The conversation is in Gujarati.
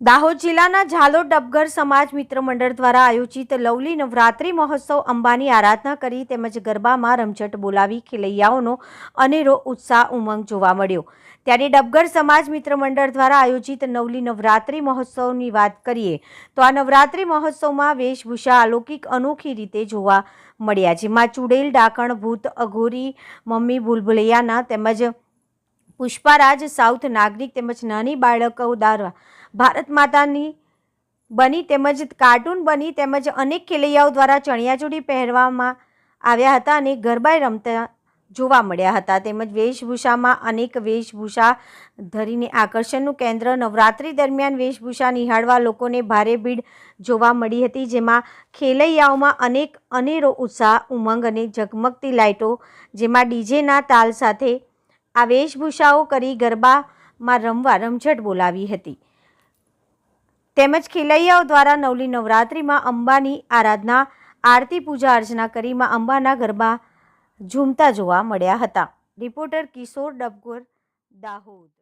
દાહોદ જિલ્લાના ઝાલોદ ડબગર સમાજ મિત્ર મંડળ દ્વારા આયોજિત લવલી નવરાત્રિ મહોત્સવ અંબાની આરાધના કરી તેમજ ગરબામાં રમઝટ બોલાવી ખેલૈયાઓનો અનેરો ઉત્સાહ ઉમંગ જોવા મળ્યો. ત્યારે ડબગર સમાજ મિત્ર મંડળ દ્વારા આયોજિત નવલી નવરાત્રિ મહોત્સવની વાત કરીએ, તો આ નવરાત્રિ મહોત્સવમાં વેશભૂષા અલૌકિક અનોખી રીતે જોવા મળ્યા, જેમાં ચૂડેલ, ડાકણ, ભૂત, અઘોરી, મમ્મી ભૂલભુલૈયાના તેમજ પુષ્પારાજ સાઉથ નાગરિક તેમજ નાની બાળકો દ્વારા ભારત માતાની બની તેમજ કાર્ટૂન બની તેમજ અનેક ખેલૈયાઓ દ્વારા ચણિયાચોળી પહેરવામાં આવ્યા હતા અને ગરબા રમતા જોવા મળ્યા હતા. તેમજ વેશભૂષામાં અનેક વેશભૂષા ધરીને આકર્ષણનું કેન્દ્ર નવરાત્રિ દરમિયાન વેશભૂષા નિહાળવા લોકોને ભારે ભીડ જોવા મળી હતી, જેમાં ખેલૈયાઓમાં અનેક અનેરો ઉત્સાહ, ઉમંગ અને ઝગમગતી લાઇટો, જેમાં ડીજેના તાલ સાથે આ વેશભૂષાઓ કરી ગરબામાં રમવા રમઝટ બોલાવી હતી. તેમજ ખેલૈયાઓ દ્વારા નવલી નવરાત્રિમાં અંબાની આરાધના, આરતી પૂજા અર્ચના કરી માં અંબાના ગરબા ઝૂમતા જોવા મળ્યા હતા. રિપોર્ટર કિશોર ડબગોર દાહોદ.